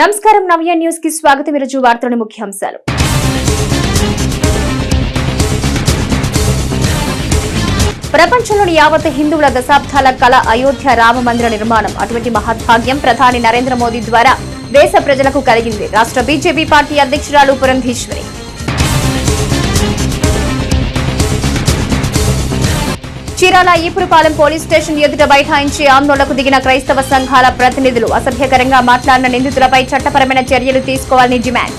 నమస్కారం. నవ్య న్యూస్కి స్వాగతం. ఈరోజు వార్తలోని ముఖ్యాంశాలు. ప్రపంచంలోని యావత్ హిందువుల దశాబ్దాల కళ అయోధ్య రామ మందిర నిర్మాణం. అటువంటి మహద్భాగ్యం ప్రధాని నరేంద్ర మోదీ ద్వారా దేశ ప్రజలకు కలిగింది. రాష్ట్ర బీజేపీ పార్టీ అధ్యక్షురాలు పురంధీశ్వరి. చీరాల ఈపురపాలెం పోలీస్ స్టేషన్ ఎదుట బైఠాయించి ఆందోళనకు దిగిన క్రైస్తవ సంఘాల ప్రతినిధులు అసభ్యకరంగా మాట్లాడిన నిందితులపై చట్టపరమైన చర్యలు తీసుకోవాలని డిమాండ్.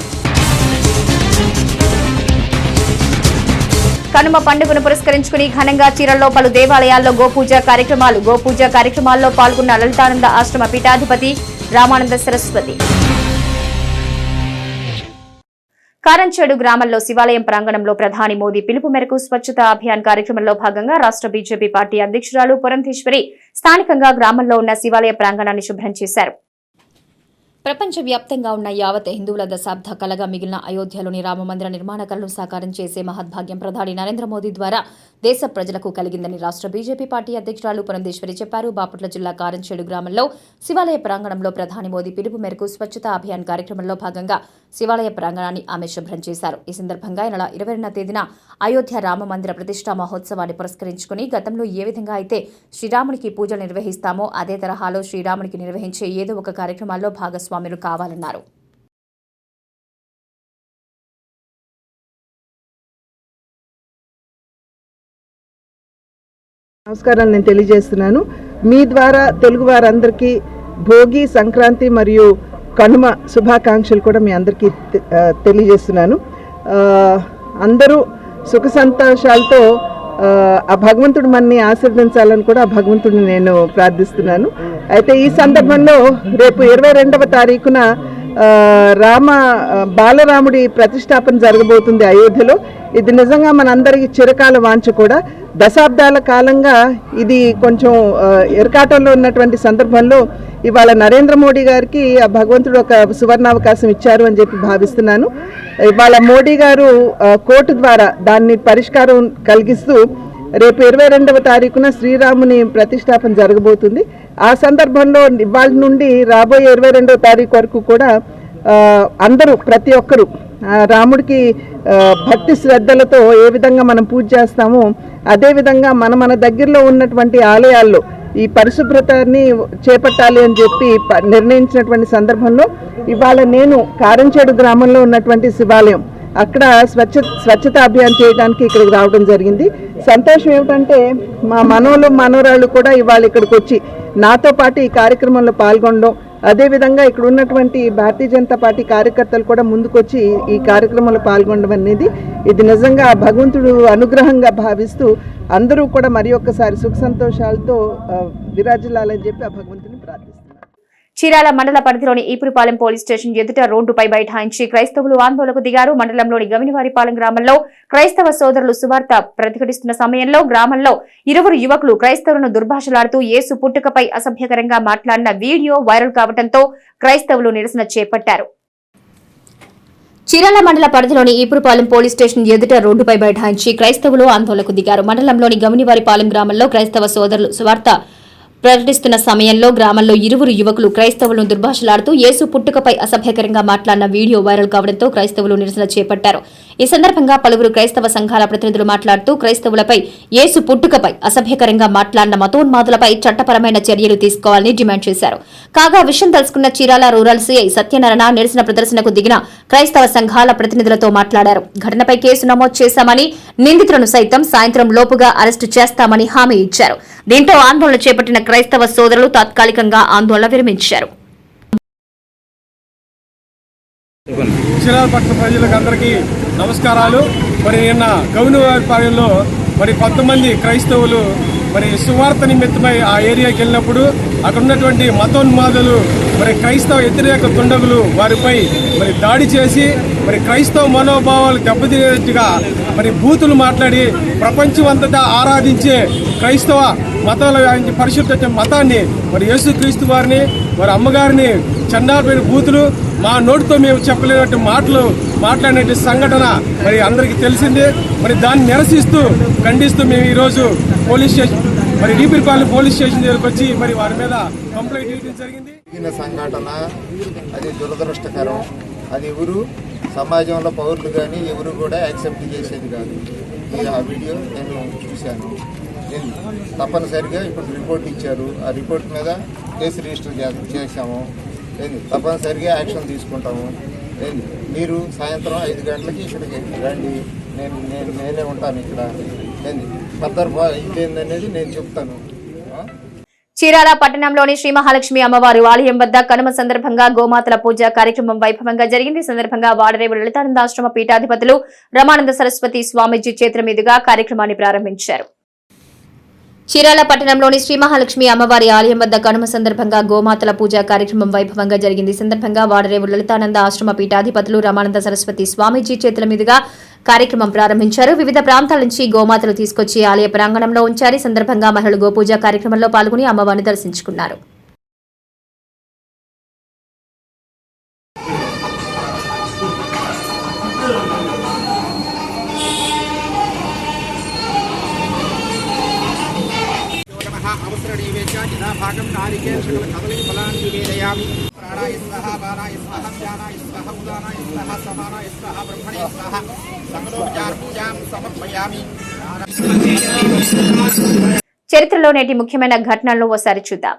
కనుమ పండుగను పురస్కరించుకుని ఘనంగా చీరల్లో పలు దేవాలయాల్లో గోపూజ కార్యక్రమాలు గోపూజ కార్యక్రమాల్లో పాల్గొన్న లలితానంద ఆశ్రమ పీఠాధిపతి రామానంద సరస్వతి. కారంచేడు గ్రామంలో శివాలయం ప్రాంగణంలో ప్రధాని మోదీ పిలుపు మేరకు స్వచ్ఛతా అభియాన్ కార్యక్రమంలో భాగంగా రాష్ట్ర బీజేపీ పార్టీ అధ్యక్షురాలు పురంధేశ్వరి స్థానికంగా గ్రామంలో ఉన్న శివాలయ ప్రాంగణాన్ని శుభ్రం చేశారు. ప్రపంచవ్యాప్తంగా ఉన్న యావత్ హిందువుల దశాబ్ద కలగా మిగిలిన అయోధ్యలోని రామమందిర నిర్మాణ కలను సాకారం చేసే మహద్భాగ్యం ప్రధాని నరేంద్ర మోదీ ద్వారా దేశ ప్రజలకు కలిగిందని రాష్ట్ర బీజేపీ పార్టీ అధ్యక్షురాలు పురంధేశ్వరి చెప్పారు. బాపట్ల జిల్లా కారంచేడు గ్రామంలో శివాలయ ప్రాంగణంలో ప్రధాని మోదీ పిలుపు మేరకు స్వచ్ఛతా అభియాన్ కార్యక్రమంలో భాగంగా శివాలయ ప్రాంగణాన్ని ఆమె శుభ్రం చేశారు. ఈ సందర్భంగా ఈ నెల ఇరవై తేదీన అయోధ్య రామ మందిర ప్రతిష్టా మహోత్సవాన్ని పురస్కరించుకుని గతంలో ఏ విధంగా అయితే శ్రీరామునికి పూజలు నిర్వహిస్తామో అదే తరహాలో శ్రీరామునికి నిర్వహించే ఏదో ఒక కార్యక్రమాల్లో భాగస్వామి భాగస్వాములు కావాలన్నారు. నమస్కారాలు నేను తెలియజేస్తున్నాను. మీ ద్వారా తెలుగు వారందరికీ భోగి సంక్రాంతి మరియు కనుమ శుభాకాంక్షలు కూడా మీ అందరికీ తెలియజేస్తున్నాను. ఆ, అందరూ సుఖ సంతోషాలతో ఆ, భగవంతుడు మనని ఆశీర్వదించాలని కూడా ఆ భగవంతుడిని నేను ప్రార్థిస్తున్నాను. అయితే ఈ సందర్భంలో రేపు ఇరవై రెండవ తారీఖున ఆ, రామ బాలరాముడి ప్రతిష్టాపన జరగబోతుంది అయోధ్యలో. ఇది నిజంగా మనందరికీ చిరకాల వాంఛ కూడా. దశాబ్దాల కాలంగా ఇది కొంచెం ఎరకాటంలో ఉన్నటువంటి సందర్భంలో ఇవాళ నరేంద్ర మోడీ గారికి ఆ భగవంతుడు ఒక సువర్ణావకాశం ఇచ్చారు అని చెప్పి భావిస్తున్నాను. ఇవాళ మోడీ గారు కోర్టు ద్వారా దాన్ని పరిష్కారం కలిగిస్తూ రేపు ఇరవై రెండవ తారీఖున శ్రీరాముని ప్రతిష్టాపన జరగబోతుంది. ఆ సందర్భంలో ఇవాళ నుండి రాబోయే ఇరవై రెండవ తారీఖు వరకు కూడా అందరూ ప్రతి ఒక్కరూ రాముడికి భక్తి శ్రద్ధలతో ఏ విధంగా మనం పూజ చేస్తామో అదేవిధంగా మన మన దగ్గరలో ఉన్నటువంటి ఆలయాల్లో ఈ పరిశుభ్రతని చేపట్టాలి అని చెప్పి నిర్ణయించినటువంటి సందర్భంలో ఇవాళ నేను కారంచేడు గ్రామంలో ఉన్నటువంటి శివాలయం అక్కడ స్వచ్ఛ స్వచ్ఛత అభియాన్ చేయడానికి ఇక్కడికి రావడం జరిగింది. సంతోషం ఏమిటంటే మా మనోళ్ళు మనోరాళ్ళు కూడా ఇవాళ ఇక్కడికి వచ్చి నాతో పాటు ఈ కార్యక్రమంలో పాల్గొనడం అదేవిధంగా ఇక్కడ ఉన్నటువంటి భారతీయ జనతా పార్టీ కార్యకర్తలు కూడా ముందుకొచ్చి ఈ కార్యక్రమంలో పాల్గొనడం అనేది ఇది నిజంగా ఆ భగవంతుడు అనుగ్రహంగా భావిస్తూ అందరూ కూడా మరి ఒక్కసారి సుఖ సంతోషాలతో విరాజిల్లాలని చెప్పి ఆ భగవంతుని ప్రార్థిస్తారు చీరాల మండల పరిధిలోని ఈపురిపాలెం పోలీస్ స్టేషన్ ఎదుట రోడ్డుపై బైఠాయించి క్రైస్తవులు ఆందోళనకు దిగారు. మండలంలోని గవినివారిపాలెం గ్రామంలో క్రైస్తవ సోదరులు సువార్త ప్రతిఘటిస్తున్న సమయంలో గ్రామంలో ఇరువురు యువకులు క్రైస్తవులను దుర్భాషలాడుతూ యేసు పుట్టుకపై అసభ్యకరంగా మాట్లాడిన వీడియో వైరల్ కావడంతో క్రైస్తవులు నిరసన చేపట్టారు. చీరాల మండల పరిధిలోని ఈపురుపాలెం పోలీస్ స్టేషన్ ఎదుట రోడ్డుపై బైఠాయించి క్రైస్తవులు ఆందోళనకు దిగారు. మండలంలోని గమనివారిపాలెం గ్రామంలో క్రైస్తవ సోదరులు సువార్త ప్రకటిస్తున్న సమయంలో గ్రామంలో ఇరువురు యువకులు క్రైస్తవులను దుర్భాషలాడుతూ యేసు పుట్టుకపై అసభ్యకరంగా మాట్లాడిన వీడియో వైరల్ కావడంతో క్రైస్తవులు నిరసన చేపట్టారు. ఈ సందర్భంగా పలువురు క్రైస్తవ సంఘాల ప్రతినిధులు మాట్లాడుతూ క్రైస్తవులపై యేసు పుట్టుకపై అసభ్యకరంగా మాట్లాడిన మతోన్మాదులపై చట్టపరమైన చర్యలు తీసుకోవాలని డిమాండ్ చేశారు. కాగా విషయం తెలుసుకున్న చీరాల రూరల్ సీఐ సత్యనారాయణ నిరసన ప్రదర్శనకు దిగిన క్రైస్తవ సంఘాల ప్రతినిధులతో మాట్లాడారు. ఘటనపై కేసు నమోదు చేశామని నిందితులను సైతం సాయంత్రం లోపుగా అరెస్టు చేస్తామని హామీ ఇచ్చారు. దీంతో ఆందోళన చేపట్టిన క్రైస్తవ సోదరులు తాత్కాలికంగా ఆందోళన విరమించారు. చిరాల నమస్కారాలు. మరి నిన్న గౌనవారిపాలెంలో మరి కొంతమంది క్రైస్తవులు మరి సువార్త నిమిత్తమై ఆ ఏరియాకి వెళ్ళినప్పుడు అక్కడ ఉన్నటువంటి మతోన్మాదులు మరి క్రైస్తవ వ్యతిరేక దుండగులు వారిపై మరి దాడి చేసి మరి క్రైస్తవ మనోభావాలు దెబ్బతినేట్టుగా మరి బూతులు మాట్లాడి ప్రపంచం అంతటా ఆరాధించే క్రైస్తవ మతాల పరిశుద్ధ మతాన్ని మరి యేసుక్రీస్తు వారిని మరి అమ్మగారిని చండాలపైన బూతులు మా నోటితో మేము చెప్పలేనట్టు మాటలు మాట్లాడినట్టు సంఘటన మరి అందరికీ తెలిసిందే. మరి దాన్ని నిరసిస్తూ ఖండిస్తూ మేము ఈరోజు పోలీస్ స్టేషన్ మరి డీపీపాలెం పోలీస్ స్టేషన్ దగ్గరకు వచ్చి మరి వారి మీద కంప్లైంట్ ఇవ్వడం జరిగింది. సంఘటన అది దురదృష్టకరం. అది ఎవరు? సమాజంలో పౌరులు కానీ ఎవరు కూడా యాక్సెప్ట్ చేసేది కాదు. ఈ ఆ వీడియో నేను చూశాను. నేను తప్పనిసరిగా ఇప్పుడు రిపోర్ట్ ఇచ్చారు. ఆ రిపోర్ట్ మీద కేసు రిజిస్టర్ చేశాము. ఏంది? తప్పనిసరిగా యాక్షన్ తీసుకుంటాము. ఏంది? మీరు సాయంత్రం ఐదు గంటలకి ఇక్కడికి రండి. నేను నేను నేనే ఉంటాను ఇక్కడ. ఏంది? ఫర్దర్ ఇదేందనేది నేను చెప్తాను. చీరాల పట్టణంలోని శ్రీ మహాలక్ష్మి అమ్మవారి ఆలయం వద్ద కనుమ సందర్భంగా గోమాతల పూజ కార్యక్రమం వైభవంగా జరిగింది. సందర్భంగా వాడరేవు లలితానందాశ్రమ పీఠాధిపతులు రమానంద సరస్వతి స్వామీజీ చేతుల మీదుగా కార్యక్రమాన్ని ప్రారంభించారు. చీరాల పట్టణంలోని శ్రీ మహాలక్ష్మి అమ్మవారి ఆలయం వద్ద కనుమ సందర్భంగా గోమాతల పూజ కార్యక్రమం వైభవంగా జరిగింది. సందర్భంగా వాడరేవు లలితానంద ఆశ్రమ పీఠాధిపతులు రమానంద సరస్వతి స్వామీజీ చేతుల మీదుగా కార్యక్రమం ప్రారంభించారు. వివిధ ప్రాంతాల నుంచి గోమాతలు తీసుకొచ్చి ఆలయ ప్రాంగణంలో ఉంచారు. సందర్భంగా మహిళలు గోపూజ కార్యక్రమంలో పాల్గొని అమ్మవారిని దర్శించుకున్నారు. स्वाहा समानाय स्वाहा ब्रह्मणे स्वाहा सकलोपचारपूजां समर्पयामि చరిత్రలో నేటి ముఖ్యమైన ఘటనలను ఓసారి చూద్దాం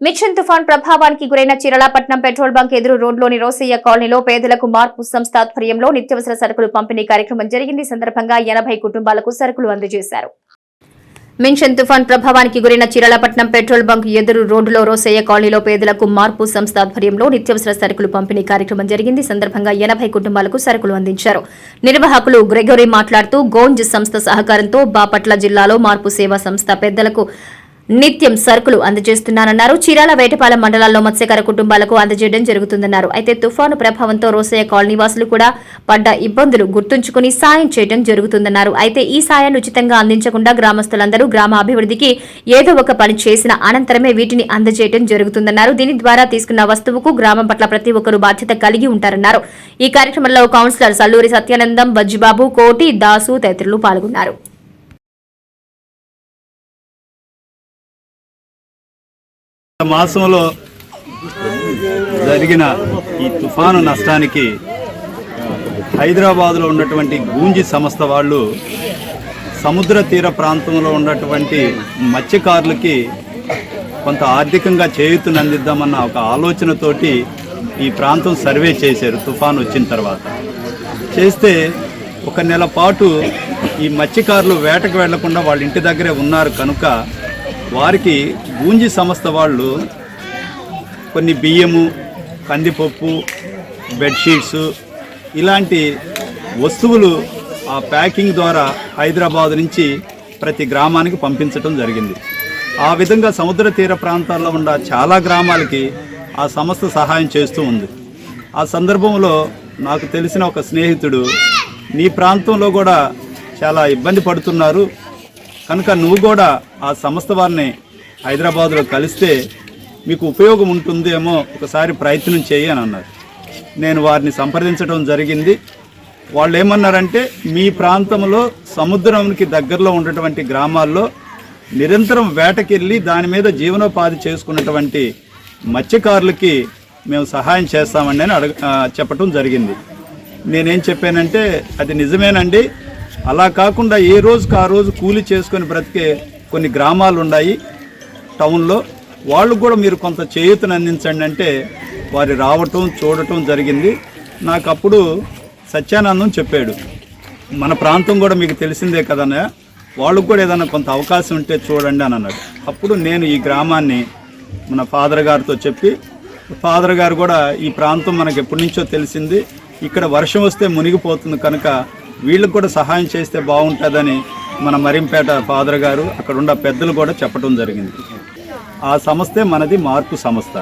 మిక్షన్ తుఫాన్ ప్రభావానికి గురైన చీరలాపట్నం పెట్రోల్ బంక్ ఎదురు రోడ్లోని రోసయ్య కాలనీలో పేదలకు మార్పు సంస్థ ఆధ్వర్యంలో నిత్యావసర సరుకులు పంపిణీ కార్యక్రమం జరిగింది. సందర్భంగా ఎనభై కుటుంబాలకు సరుకులు అందజేశారు. మిన్షన్ తుఫాన్ ప్రభావానికి గురైన చీరలపట్నం పెట్రోల్ బంక్ ఎదురు రోడ్డులో రోసయ్య కాలనీలో పేదలకు మార్పు సంస్థ ఆధ్వర్యంలో నిత్యావసర సరుకులు పంపిణీ కార్యక్రమం జరిగింది. సందర్భంగా ఎనభై కుటుంబాలకు సరుకులు అందించారు. నిర్వాహకులు గ్రెగోరీ మాట్లాడుతూ గోంజ్ సంస్థ సహకారంతో బాపట్ల జిల్లాలో మార్పు సేవా సంస్థ పెద్దలకు నిత్యం సరుకులు అందజేస్తున్నారన్నారు చీరాల వేటపాలెం మండలాల్లో మత్స్యకార కుటుంబాలకు అందజేయడం జరుగుతుందన్నారు. అయితే తుఫాను ప్రభావంతో రోసయ్య కాలనీ వాసులు కూడా పడ్డ ఇబ్బందులు గుర్తుంచుకుని సాయం చేయడం జరుగుతుందన్నారు. అయితే ఈ సాయాన్ని ఉచితంగా అందించకుండా గ్రామస్తులందరూ గ్రామ అభివృద్ధికి ఏదో ఒక పని చేసిన అనంతరమే వీటిని అందజేయడం జరుగుతుందన్నారు. దీని ద్వారా తీసుకున్న వస్తువుకు గ్రామం పట్ల ప్రతి ఒక్కరూ బాధ్యత కలిగి ఉంటారన్నారు. ఈ కార్యక్రమంలో కౌన్సిలర్ సల్లూరి సత్యానందం బజ్జిబాబు కోటి దాసు తదితరులు పాల్గొన్నారు. మాసంలో జరిగిన ఈ తుఫాను నష్టానికి హైదరాబాద్లో ఉన్నటువంటి గూంజి సంస్థ వాళ్ళు సముద్ర తీర ప్రాంతంలో ఉన్నటువంటి మత్స్యకారులకి కొంత ఆర్థికంగా చేయూతనందిద్దామన్న ఒక ఆలోచనతోటి ఈ ప్రాంతం సర్వే చేశారు తుఫాన్ వచ్చిన తర్వాత. చేస్తే ఒక నెల పాటు ఈ మత్స్యకారులు వేటకు వెళ్ళకుండా వాళ్ళ ఇంటి దగ్గరే ఉన్నారు కనుక వారికి గూంజి సంస్థ వాళ్ళు కొన్ని బియ్యము కందిపప్పు బెడ్షీట్స్ ఇలాంటి వస్తువులు ఆ ప్యాకింగ్ ద్వారా హైదరాబాద్ నుంచి ప్రతి గ్రామానికి పంపించడం జరిగింది. ఆ విధంగా సముద్ర తీర ప్రాంతాల్లో ఉన్న చాలా గ్రామాలకి ఆ సంస్థ సహాయం చేస్తూ ఉంది. ఆ సందర్భంలో నాకు తెలిసిన ఒక స్నేహితుడు నీ ప్రాంతంలో కూడా చాలా ఇబ్బంది పడుతున్నారు. కనుక నువ్వు కూడా ఆ సంస్థ వారిని హైదరాబాద్లో కలిస్తే మీకు ఉపయోగం ఉంటుందేమో ఒకసారి ప్రయత్నం చేయి అని అన్నారు. నేను వారిని సంప్రదించడం జరిగింది. వాళ్ళు ఏమన్నారంటే మీ ప్రాంతంలో సముద్రంకి దగ్గరలో ఉన్నటువంటి గ్రామాల్లో నిరంతరం వేటకెళ్ళి దాని మీద జీవనోపాధి చేసుకున్నటువంటి మత్స్యకారులకి మేము సహాయం చేస్తామండి అని అడగ చెప్పటం జరిగింది. నేనేం చెప్పానంటే అది నిజమేనండి. అలా కాకుండా ఏ రోజుకు ఆ రోజు కూలి చేసుకొని బ్రతికే కొన్ని గ్రామాలు ఉన్నాయి టౌన్లో. వాళ్ళు కూడా మీరు కొంత చేయూతను అందించండి అంటే వారు రావటం చూడటం జరిగింది. నాకు అప్పుడు సత్యానందం చెప్పాడు. మన ప్రాంతం కూడా మీకు తెలిసిందే కదన్నా వాళ్ళకు కూడా ఏదైనా కొంత అవకాశం ఉంటే చూడండి అని అన్నాడు. అప్పుడు నేను ఈ గ్రామాన్ని మన ఫాదర్ గారితో చెప్పి ఫాదర్ గారు కూడా ఈ ప్రాంతం మనకి ఎప్పటి నుంచో తెలిసింది. ఇక్కడ వర్షం వస్తే మునిగిపోతుంది కనుక వీళ్ళకు కూడా సహాయం చేస్తే బాగుంటుందని మన మరింపేట ఫాదర్ గారు అక్కడున్న పెద్దలు కూడా చెప్పడం జరిగింది. ఆ సంస్థే మనది మార్పు సంస్థ.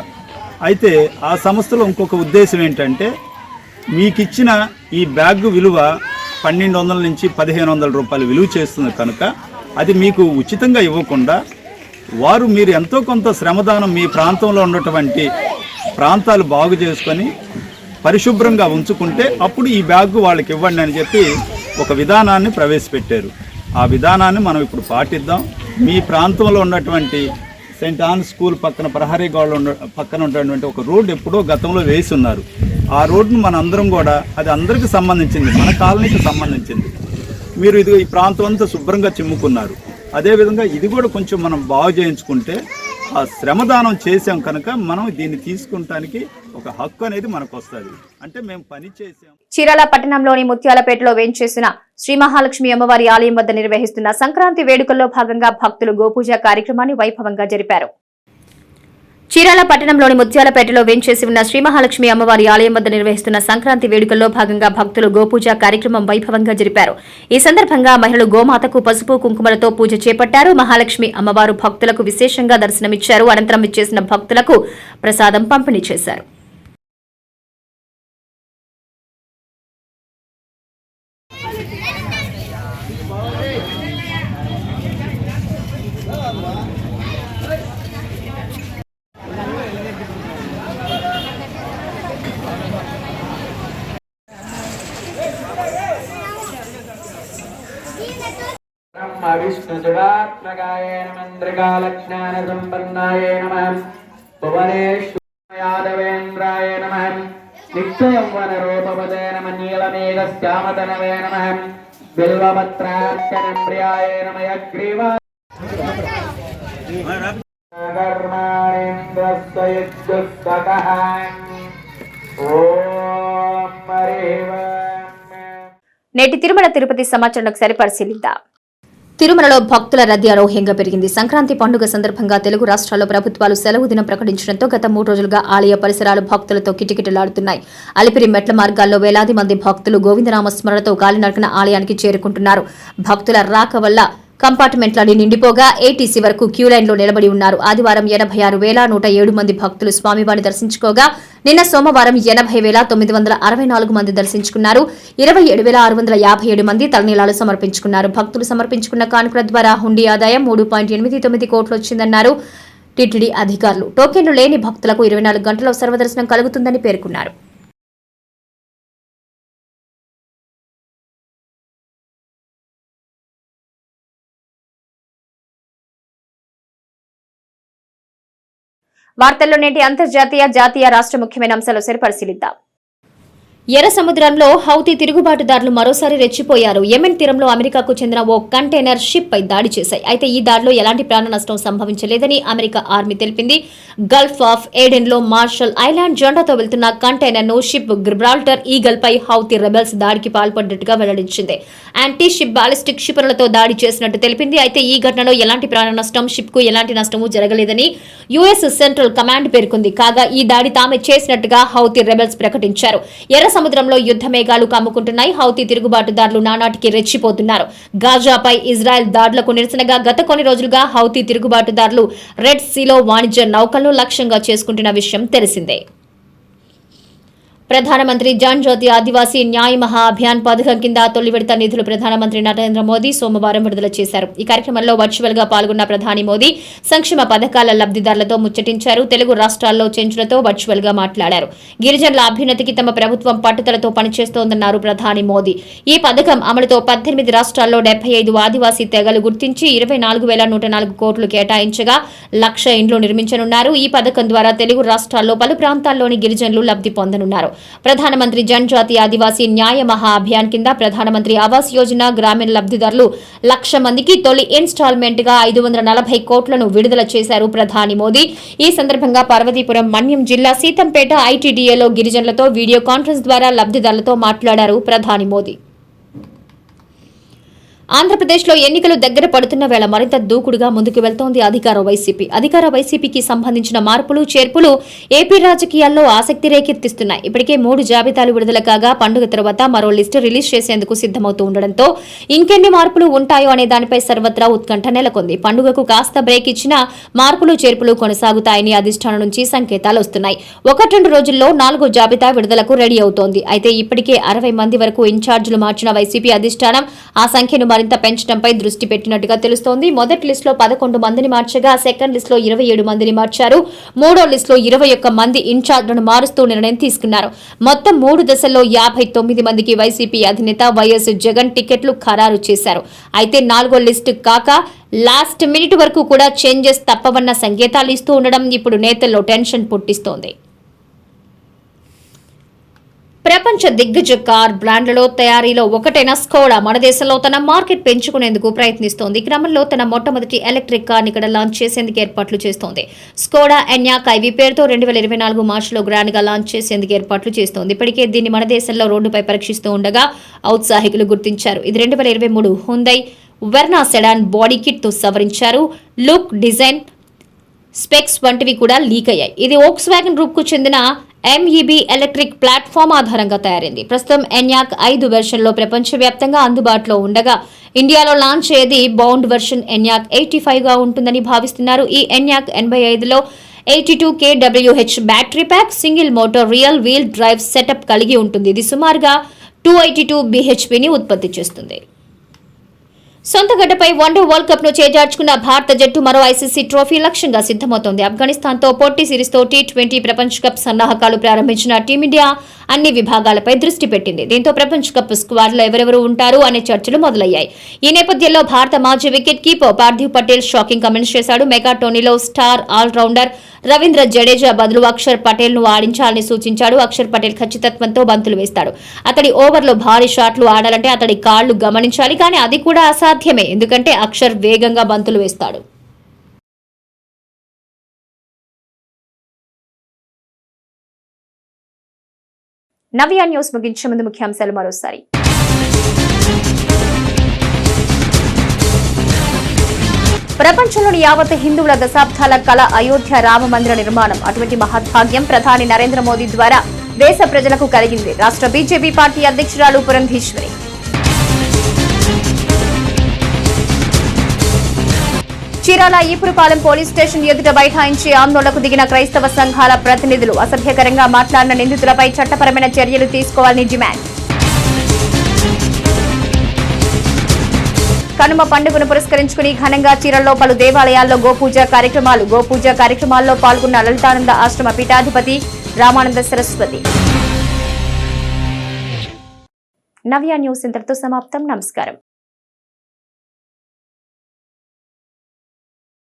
అయితే ఆ సంస్థలో ఇంకొక ఉద్దేశం ఏంటంటే మీకు ఇచ్చిన ఈ బ్యాగ్ విలువ పన్నెండు వందల నుంచి పదిహేను వందల రూపాయలు విలువ చేస్తుంది కనుక అది మీకు ఉచితంగా ఇవ్వకుండా వారు మీరు ఎంతో కొంత శ్రమదానం మీ ప్రాంతంలో ఉన్నటువంటి ప్రాంతాలు బాగు చేసుకొని పరిశుభ్రంగా ఉంచుకుంటే అప్పుడు ఈ బ్యాగ్ వాళ్ళకి ఇవ్వండి అని చెప్పి ఒక విధానాన్ని ప్రవేశపెట్టారు. ఆ విధానాన్ని మనం ఇప్పుడు పాటిద్దాం. మీ ప్రాంతంలో ఉన్నటువంటి సెయింట్ ఆన్ స్కూల్ పక్కన ప్రహరీ గోడ ఉన్న పక్కన ఉన్నటువంటి ఒక రోడ్డు ఎప్పుడో గతంలో వేసి ఉన్నారు ఆ రోడ్డును మన అందరం కూడా అది అందరికి సంబంధించింది మన కాలనీకి సంబంధించింది. మీరు ఇది ఈ ప్రాంతం అంతా శుభ్రంగా చిమ్ముకున్నారు. అదేవిధంగా ఇది కూడా కొంచెం మనం బాగు చేయించుకుంటే శ్రమదానం చేసాం కనుక మనం దీన్ని తీసుకుంటానికి ఒక హక్కు అనేది మనకు వస్తుంది అంటే మేము పని చేసాం చీరాల పట్టణంలోని ముత్యాలపేటలో వేంచేసిన శ్రీ మహాలక్ష్మి అమ్మవారి ఆలయం వద్ద నిర్వహిస్తున్న సంక్రాంతి వేడుకల్లో భాగంగా భక్తులు గోపూజ కార్యక్రమాన్ని వైభవంగా జరిపారు. చీరాల పట్టణంలోని ముత్యాలపేటలో వేంచేసి ఉన్న శ్రీ మహాలక్ష్మి అమ్మవారి ఆలయం వద్ద నిర్వహిస్తున్న సంక్రాంతి వేడుకల్లో భాగంగా భక్తులు గోపూజ కార్యక్రమం వైభవంగా జరిపారు. ఈ సందర్భంగా మహిళలు గోమాతకు పసుపు కుంకుమలతో పూజ చేపట్టారు. మహాలక్ష్మి అమ్మవారు భక్తులకు విశేషంగా దర్శనమిచ్చారు. అనంతరం ఇచ్చేసిన భక్తులకు ప్రసాదం పంపిణీ చేశారు. ब्रह्म विष्णु शिवात्मकाय नमन्द्रिकालज्ञान संपन्नाय नमः भुवनेश्वरादवेन्द्राय नमः नित्ययौवनरूपपदे नमः नीलमेघश्यामतनवे नमः बिल्वपत्रार्चनप्रियाय नमः यग्रीवा कर्माणेन्द्रस्वयुजुस्तकः ॐ हरिः నేటి తిరుమల తిరుపతి సమాచారం ఒకసారి పరిశీలిద్దాం తిరుమలలో భక్తుల రద్దీ అనూహ్యంగా పెరిగింది. సంక్రాంతి పండుగ సందర్భంగా తెలుగు రాష్ట్రాల్లో ప్రభుత్వాలు సెలవు దినం ప్రకటించడంతో గత మూడు రోజులుగా ఆలయ పరిసరాలు భక్తులతో కిటకిటలాడుతున్నాయి. అలిపిరి మెట్ల మార్గాల్లో వేలాది మంది భక్తులు గోవిందనామ స్మరణతో కాలినడకన ఆలయానికి చేరుకుంటున్నారు. భక్తుల రాక వల్ల కంపార్ట్మెంట్లని నిండిపోగా ఏటీసీ వరకు క్యూ లైన్లో నిలబడి ఉన్నారు. ఆదివారం ఎనభై ఆరు వేల నూట ఏడు మంది భక్తులు స్వామివారిని దర్శించుకోగా నిన్న సోమవారం ఎనభై వేల తొమ్మిది వందల అరవై నాలుగు మంది దర్శించుకున్నారు. ఇరవై ఏడు వేల ఆరు వందల యాభై ఏడు మంది తలనీలాలు సమర్పించుకున్నారు. భక్తులు సమర్పించుకున్న కానుకల ద్వారా హుండీ ఆదాయం మూడు పాయింట్ ఎనిమిది తొమ్మిది కోట్లు వచ్చిందన్నారు టీటీడీ అధికారులు. టోకెన్లు లేని భక్తులకు ఇరవై నాలుగు గంటల్లో సర్వదర్శనం కలుగుతుందని పేర్కొన్నారు. వార్తల్లో నేటి అంతర్జాతీయ జాతీయ రాష్ట్ర ముఖ్యమైన అంశాలు సరి పరిశీలిద్దాం ఎర్ర సముద్రంలో హౌతీ తిరుగుబాటుదారులు మరోసారి రెచ్చిపోయారు. యెమెన్ తీరంలో అమెరికాకు చెందిన ఓ కంటైనర్ షిప్ పై దాడి చేశాయి. అయితే ఈ దాడిలో ఎలాంటి ప్రాణ నష్టం సంభవించలేదని అమెరికా ఆర్మీ తెలిపింది. గల్ఫ్ ఆఫ్ ఏడెన్లో మార్షల్ ఐలాండ్ జెండాతో వెళ్తున్న కంటైనర్ను షిప్ గ్రిబ్రాల్టర్ ఈగల్ పై హౌతీ రెబెల్స్ దాడికి పాల్పడినట్టుగా వెల్లడించింది. యాంటీ షిప్ బాలిస్టిక్ క్షిపణులతో దాడి చేసినట్టు తెలిపింది. అయితే ఈ ఘటనలో ఎలాంటి ప్రాణ నష్టం షిప్కు ఎలాంటి నష్టము జరగలేదని యుఎస్ సెంట్రల్ కమాండ్ పేర్కొంది. కాగా ఈ దాడి తామే చేసినట్టుగా హౌతీ రెబెల్స్ ప్రకటించారు. ఎర్ర సముద్రంలో యుద్ధ మేఘాలు కమ్ముకుంటున్నాయి. హౌతీ తిరుగుబాటుదారులు నానాటికి రెచ్చిపోతున్నారు. గాజాపై ఇజ్రాయెల్ దాడులకు నిరసనగా గత కొన్ని రోజులుగా హౌతీ తిరుగుబాటుదారులు రెడ్ సీలో వాణిజ్య నౌకలను లక్ష్యంగా చేసుకుంటున్న విషయం తెలిసిందే. ప్రధానమంత్రి జన్ జ్యోతి ఆదివాసీ న్యాయ మహా అభియాన్ పథకం కింద తొలి విడత నిధులు ప్రధానమంత్రి నరేంద్ర మోదీ సోమవారం విడుదల చేశారు. ఈ కార్యక్రమంలో వర్చువల్గా పాల్గొన్న ప్రధాని మోదీ సంక్షేమ పథకాల లబ్ధిదారులతో ముచ్చటించారు. తెలుగు రాష్ట్రాల్లో చెంచులతో వర్చువల్గా మాట్లాడారు. గిరిజనుల అభ్యున్నతికి తమ ప్రభుత్వం పట్టుదలతో పనిచేస్తోందన్నారు ప్రధాని మోదీ. ఈ పథకం అమలుతో పద్దెనిమిది రాష్ట్రాల్లో డెబ్బై ఐదు ఆదివాసీ తెగలు గుర్తించి ఇరవై నాలుగు వేల నూట నాలుగు కోట్లు కేటాయించగా లక్ష ఇండ్లు నిర్మించనున్నారు. ఈ పథకం ద్వారా తెలుగు రాష్ట్రాల్లో పలు ప్రాంతాల్లోని గిరిజనులు లబ్ధి పొందనున్నారు. ప్రధానమంత్రి జన్జాతి ఆదివాసీ న్యాయ మహా అభియాన్ కింద ప్రధానమంత్రి ఆవాస్ యోజన గ్రామీణ లబ్ధిదారులు లక్ష మందికి తొలి ఇన్స్టాల్మెంట్గా ఐదు వందల నలభై కోట్లను విడుదల చేశారు ప్రధాని మోదీ. ఈ సందర్భంగా పార్వతీపురం మన్యం జిల్లా సీతంపేట ఐటీడీఏలో గిరిజనులతో వీడియో కాన్ఫరెన్స్ ద్వారా లబ్ధిదారులతో మాట్లాడారు ప్రధాని మోదీ. ఆంధ్రప్రదేశ్లో ఎన్నికలు దగ్గర పడుతున్న వేళ మరింత దూకుడుగా ముందుకు వెళ్తోంది అధికార వైసీపీ. అధికార వైసీపీకి సంబంధించిన మార్పులు చేర్పులు ఏపీ రాజకీయాల్లో ఆసక్తి రేకెత్తిస్తున్నాయి. ఇప్పటికే మూడు జాబితాలు విడుదల కాగా పండుగ తర్వాత మరో లిస్టు రిలీజ్ చేసేందుకు సిద్దమవుతూ ఉండడంతో ఇంకెన్ని మార్పులు ఉంటాయో అనే దానిపై సర్వత్రా ఉత్కంఠ నెలకొంది. పండుగకు కాస్త బ్రేక్ ఇచ్చినా మార్పులు చేర్పులు కొనసాగుతాయని అధిష్టానం నుంచి సంకేతాలు వస్తున్నాయి. ఒకటి రెండు రోజుల్లో నాలుగో జాబితా విడుదలకు రెడీ అవుతోంది. అయితే ఇప్పటికే అరవై మంది వరకు ఇన్ఛార్జీలు మార్చిన వైసీపీ అధిష్టానం ఆ సంఖ్యను మరింత పెంచడంపై దృష్టి పెట్టినట్టుగా తెలుస్తోంది. మొదటి లిస్టులో పదకొండు మందిని మార్చగా సెకండ్ లిస్టులో ఇరవై ఏడు మందిని మార్చారు. మూడో లిస్టులో ఇరవై ఒక్క మంది ఇన్ఛార్జ్లను మారుస్తూ నిర్ణయం తీసుకున్నారు. మొత్తం మూడు దశల్లో యాభై తొమ్మిది మందికి వైసీపీ అధినేత వైఎస్ జగన్ టికెట్లు ఖరారు చేశారు. అయితే నాలుగో లిస్టు కాక లాస్ట్ మినిట్ వరకు కూడా చేంజెస్ తప్పవన్న సంకేతాలు ఇస్తూ ఉండడం ఇప్పుడు నేతల్లో టెన్షన్ పుట్టిస్తోంది. ప్రపంచ దిగ్గజ కార్ బ్రాండ్లలో తయారీలో ఒకటైన స్కోడా మన దేశంలో తన మార్కెట్ పెంచుకునేందుకు ప్రయత్నిస్తోంది. క్రమంలో తన మొట్టమొదటి ఎలక్ట్రిక్ కార్ని ఇక్కడ లాంచ్ చేసేందుకు ఏర్పాట్లు చేస్తోంది. స్కోడా ఎన్యాక్ ఐవి పేరుతో రెండు వేల ఇరవై నాలుగు మార్చిలో గ్రాండ్గా లాంచ్ చేసేందుకు ఏర్పాట్లు చేస్తోంది. ఇప్పటికే దీన్ని మన దేశంలో రోడ్డుపై పరీక్షిస్తూ ఉండగా ఔత్సాహికులు గుర్తించారు. ఇది రెండు వేల ఇరవై మూడు హుందై వెర్నా సెడాన్ బాడీ కిట్తో సవరించారు. లుక్ డిజైన్ స్పెక్స్ వంటివి కూడా లీక్ అయ్యాయి. ఇది ఓక్స్ వ్యాగన్ గ్రూప్కు చెందిన ఎంఈబి ఎలక్ట్రిక్ ప్లాట్ఫామ్ ఆధారంగా తయారైంది. ప్రస్తుతం ఎన్యాక్ ఐదు వెర్షన్లో ప్రపంచవ్యాప్తంగా అందుబాటులో ఉండగా ఇండియాలో లాంచ్ అయ్యేది బౌండ్ వెర్షన్ ఎన్యాక్ ఎయిటీ ఫైవ్గా ఉంటుందని భావిస్తున్నారు. ఈ ఎన్యాక్ ఎనభై ఐదులో eighty two కేడబ్ల్యూహెచ్ battery pack single motor rear wheel drive setup కలిగి ఉంటుంది. ఇది సుమారుగా టూ ఎయిటీ టూ బీహెచ్పిని ఉత్పత్తి చేస్తుంది. సొంత గడ్డపై వన్డే వరల్డ్ కప్ను చేజార్చుకున్న భారత జట్టు మరో ఐసీసీ ట్రోఫీ లక్ష్యంగా సిద్దమవుతోంది ఆఫ్ఘనిస్తాన్తో పొట్టి సిరీస్తో టీ ట్వంటీ ప్రపంచ కప్ సన్నాహకాలు ప్రారంభించిన టీమిండియా అన్ని విభాగాలపై దృష్టి పెట్టింది. దీంతో ప్రపంచ కప్ స్క్వాడ్లో ఎవరెవరు ఉంటారు అనే చర్చలు మొదలయ్యాయి. ఈ నేపథ్యంలో భారత మాజీ wicket keeper Parthiv Patel shocking comments చేశాడు. మెగా టోర్నీలో star all rounder Ravindra Jadeja బదులు అక్షర్ పటేల్ను ఆడించాలని సూచించాడు. అక్షర్ పటేల్ ఖచ్చితత్వంతో బంతులు వేస్తాడు. అతడి ఓవర్లో భారీ షాట్లు ఆడాలంటే అతడి కాళ్ళు గమనించాలి. కానీ అది కూడా అసాధ్యమే ఎందుకంటే అక్షర్ వేగంగా బంతులు వేస్తాడు. నవ్య న్యూస్ ముగించే ముందు ముఖ్యాంశాలు మరోసారి. ప్రపంచంలోని యావత్ హిందువుల దశాబ్దాల కళ అయోధ్య రామ మందిర నిర్మాణం. అటువంటి మహద్భాగ్యం ప్రధాని నరేంద్ర మోదీ ద్వారా దేశ ప్రజలకు కలిగింది. రాష్ట్ర బీజేపీ పార్టీ అధ్యక్షురాలు పురంధీశ్వరి. చీరాల ఈపురపాలెం పోలీస్ స్టేషన్ ఎదుట బైఠాయించి ఆందోళనకు దిగిన క్రైస్తవ సంఘాల ప్రతినిధులు అసభ్యకరంగా మాట్లాడిన నిందితులపై చట్టపరమైన చర్యలు తీసుకోవాలని డిమాండ్. కనుమ పండుగను పురస్కరించుకుని ఘనంగా చీరల్లో పలు దేవాలయాల్లో గోపూజ కార్యక్రమాలు గోపూజ కార్యక్రమాల్లో పాల్గొన్న లలితానంద ఆశ్రమ పీఠాధిపతి రామానంద సరస్వతి. నవ్య న్యూస్ ఇంతటితో సమాప్తం. నమస్కారం.